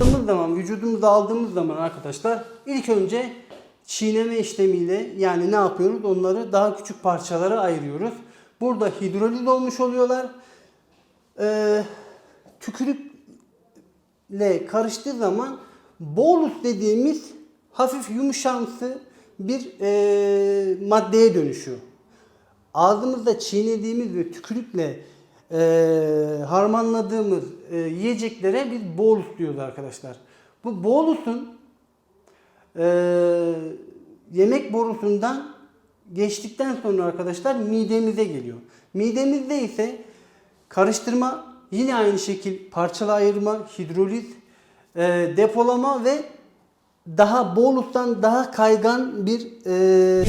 Aldığımız zaman, vücudumuza aldığımız zaman arkadaşlar ilk önce çiğneme işlemiyle yani ne yapıyoruz? Onları daha küçük parçalara ayırıyoruz. Burada hidroliz olmuş oluyorlar. Ee, tükürükle karıştığı zaman bolus dediğimiz hafif yumuşamsı bir e, maddeye dönüşüyor. Ağzımızda çiğnediğimiz ve tükürükle e, harmanladığımız e, yiyeceklere biz bolus diyoruz arkadaşlar. Bu bolusun e, yemek borusundan geçtikten sonra arkadaşlar midemize geliyor. Midemizde ise karıştırma yine aynı şekil parçala ayırma, hidroliz, e, depolama ve daha bolustan daha kaygan bir e,